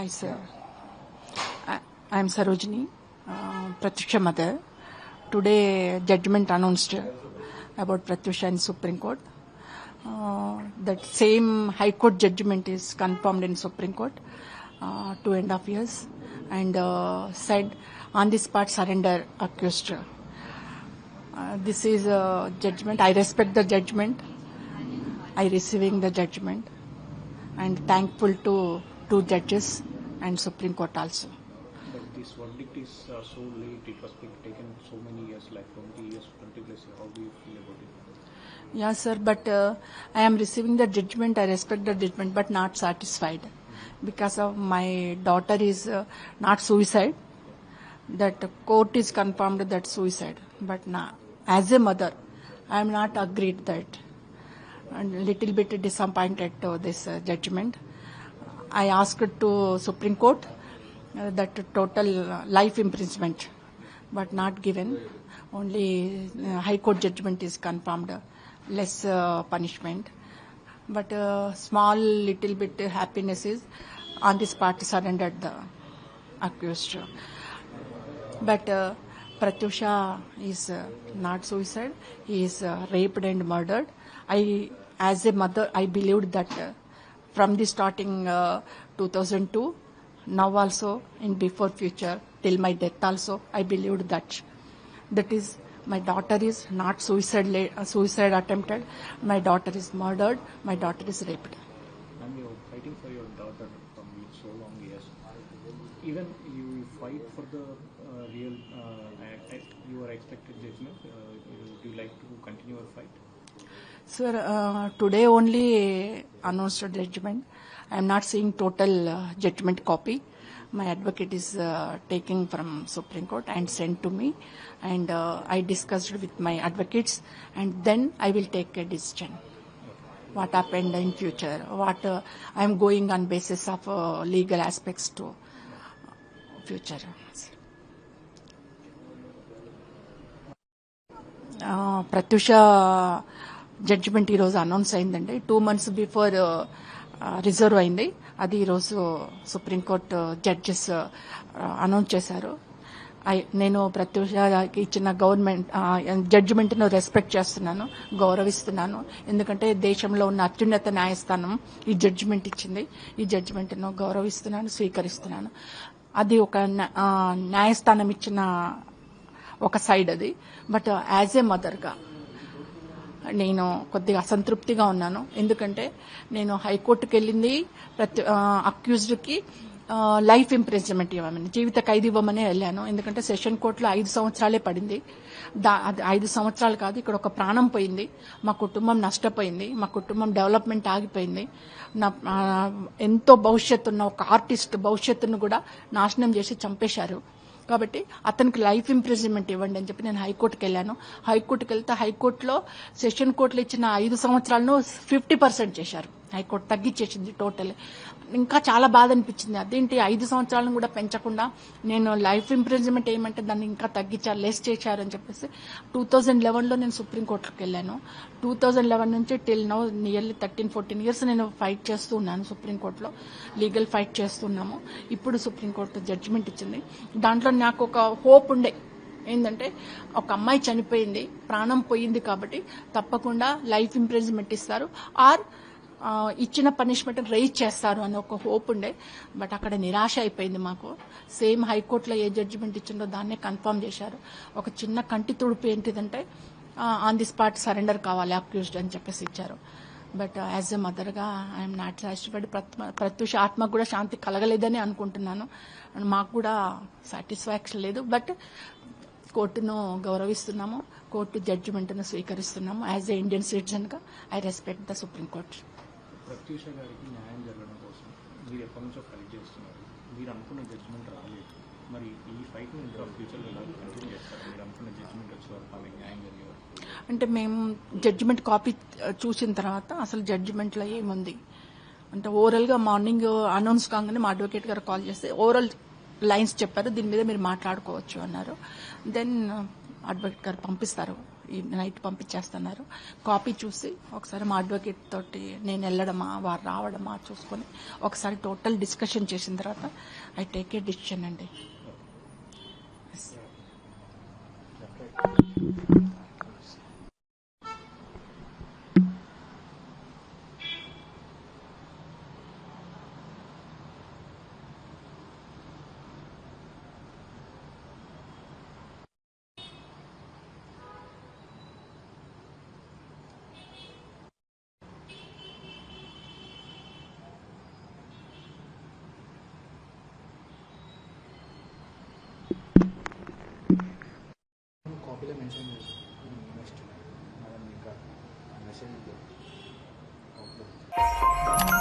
Hi, sir. I am Sarojini, uh, Pratyusha mother. Today, judgment announced about Pratyusha in Supreme Court. Uh, that same High Court judgment is confirmed in Supreme Court, uh, two and a half years, and uh, said on this part surrender accused. Uh, this is a judgment. I respect the judgment. I receiving the judgment, and thankful to two judges and Supreme Court also. But this verdict is uh, so late, it was taken so many years, like 20 years, 20 plus years. How do you feel about it? Yeah, sir, but uh, I am receiving the judgment. I respect the judgment, but not satisfied because of my daughter is uh, not suicide. That court is confirmed that suicide, but now as a mother, I am not agreed that. And little bit disappointed to this uh, judgment. I asked to Supreme Court uh, that total life imprisonment, but not given. Only uh, High Court judgment is confirmed, less uh, punishment. But uh, small little bit happiness is on this part surrendered the accused. But uh, Pratyusha is uh, not suicide. He is raped and murdered. I, as a mother, I believed that from the starting uh, 2002, now also in before future, till my death also, I believed that. That is, my daughter is not suicide, la- uh, suicide attempted. My daughter is murdered. My daughter is raped. And you're fighting for your daughter from so long years. Even you fight for the uh, real, uh, I- your expected judgment. Uh, you- do you like to continue your fight? Sir, uh, today only announced judgment. I am not seeing total uh, judgment copy. My advocate is uh, taking from Supreme Court and sent to me, and uh, I discussed with my advocates, and then I will take a decision. What happened in future? What uh, I am going on basis of uh, legal aspects to future. Uh, Pratusha. Judgement ఈరోజు announce అయిందండి. Two months before reserve అయింది. అది ఈరోజు supreme court judges announce చేశారు. నేను ప్రత్యూషకి ఇచ్చిన government జడ్జిమెంట్ను respect చేస్తున్నాను గౌరవిస్తున్నాను. ఎందుకంటే దేశంలో ఉన్న అత్యున్నత న్యాయస్థానం ఈ జడ్జిమెంట్ ఇచ్చింది. ఈ జడ్జిమెంట్ను గౌరవిస్తున్నాను స్వీకరిస్తున్నాను. అది ఒక uh, న్యాయస్థానం ఇచ్చిన ఒక సైడ్ అది. బట్ యాజ్ ఏ మదర్గా నేను కొద్దిగా అసంతృప్తిగా ఉన్నాను. ఎందుకంటే నేను హైకోర్టుకి వెళ్ళింది ప్రతి అక్యూజ్డ్కి లైఫ్ ఇంప్రెజ్మెంట్ ఇవ్వమని జీవిత ఖైదు ఇవ్వమని వెళ్ళాను. ఎందుకంటే సెషన్ కోర్టులో ఐదు సంవత్సరాలే పడింది. దా అది ఐదు సంవత్సరాలు కాదు ఇక్కడ ఒక ప్రాణం పోయింది. మా కుటుంబం నష్టపోయింది. మా కుటుంబం డెవలప్మెంట్ ఆగిపోయింది. నా ఎంతో భవిష్యత్తు ఉన్న ఒక ఆర్టిస్ట్ భవిష్యత్తును కూడా నాశనం చేసి చంపేశారు. కాబట్టి అతనికి లైఫ్ ఇంప్రిజన్మెంట్ ఇవ్వండి అని చెప్పి నేను హైకోర్టుకి వెళ్ళాను హైకోర్టుకి వెళ్తే హైకోర్టులో సెషన్ కోర్టులో ఇచ్చిన ఐదు సంవత్సరాలను ఫిఫ్టీ పర్సెంట్ చేశారు. హైకోర్టు తగ్గించేసింది టోటల్. ఇంకా చాలా బాధ అనిపించింది. అదేంటి ఐదు సంవత్సరాలను కూడా పెంచకుండా నేను లైఫ్ ఇంప్రిజన్మెంట్ ఏమంటే దాన్ని ఇంకా తగ్గించారు లెస్ చేశారు అని చెప్పేసి టూ థౌజండ్ లెవెన్లో నేను సుప్రీంకోర్టుకి వెళ్ళాను. టూ థౌజండ్ లెవెన్ నుంచి till now nearly thirteen fourteen years నేను ఫైట్ చేస్తూ ఉన్నాను సుప్రీంకోర్టులో లీగల్ ఫైట్ చేస్తున్నాము. ఇప్పుడు సుప్రీంకోర్టు జడ్జిమెంట్ ఇచ్చింది. దాంట్లో నాకు ఒక హోప్ ఉండే. ఏంటంటే ఒక అమ్మాయి చనిపోయింది ప్రాణం పోయింది కాబట్టి తప్పకుండా లైఫ్ ఇంప్రిజన్మెంట్ ఇస్తారు. ఆర్ ఇచ్చిన పనిష్మెంట్ రైజ్ చేస్తారు అని ఒక హోప్ ఉండే. బట్ అక్కడ నిరాశ అయిపోయింది మాకు. సేమ్ హైకోర్టులో ఏ జడ్జిమెంట్ ఇచ్చిందో దాన్నే కన్ఫర్మ్ చేశారు. ఒక చిన్న కంటి తుడుపు ఏంటిదంటే ఆన్ ది స్పాట్ సరెండర్ కావాలి అక్యూజ్డ్ అని చెప్పేసి ఇచ్చారు. బట్ యాజ్ ఎ మదర్గా ఐఎమ్ నాట్ సాటిస్ఫైడ్ ప్రత్యూష ఆత్మకు కూడా శాంతి కలగలేదని అనుకుంటున్నాను. అండ్ మాకు కూడా సాటిస్ఫాక్షన్ లేదు. బట్ కోర్టును గౌరవిస్తున్నాము. కోర్టు జడ్జిమెంట్ను స్వీకరిస్తున్నాము. As a Indian సిటిజన్గా I respect the supreme court Pratyusha గారికి న్యాయం జరగడం కోసం మీరు ఎప్పటి నుంచో ఫైట్ చేస్తున్నారు. మీరు అనుకున్న జడ్జిమెంట్ రాలేదు. మరి ఈ ఫైట్ని ఇంకా ఫ్యూచర్లో ఎలా కంటిన్యూ చేస్తారు? మీరు అనుకున్న జడ్జిమెంట్ వచ్చే వరకు ఆమెకు న్యాయం జరిగే వరకు అంటే మేము జడ్జిమెంట్ కాపీ చూసిన తర్వాత అసలు జడ్జిమెంట్లో ఏముంది? అంటే ఓవరాల్గా మార్నింగ్ అనౌన్స్ కాగానే మా అడ్వకేట్ గారు కాల్ చేస్తే ఓవరాల్ లైన్స్ చెప్పారు. దీని మీద మీరు మాట్లాడుకోవచ్చు అన్నారు. దెన్ అడ్వకేట్ గారు పంపిస్తారు. ఈ నైట్ పంపించేస్తున్నారు. కాపీ చూసి ఒకసారి మా అడ్వకేట్ తోటి నేను వెళ్ళడమా వారు రావడమా చూసుకొని ఒకసారి టోటల్ డిస్కషన్ చేసిన తర్వాత ఐ టేక్ ఏ డిసిషన్ అండి. attention is next to Madam Nika message of the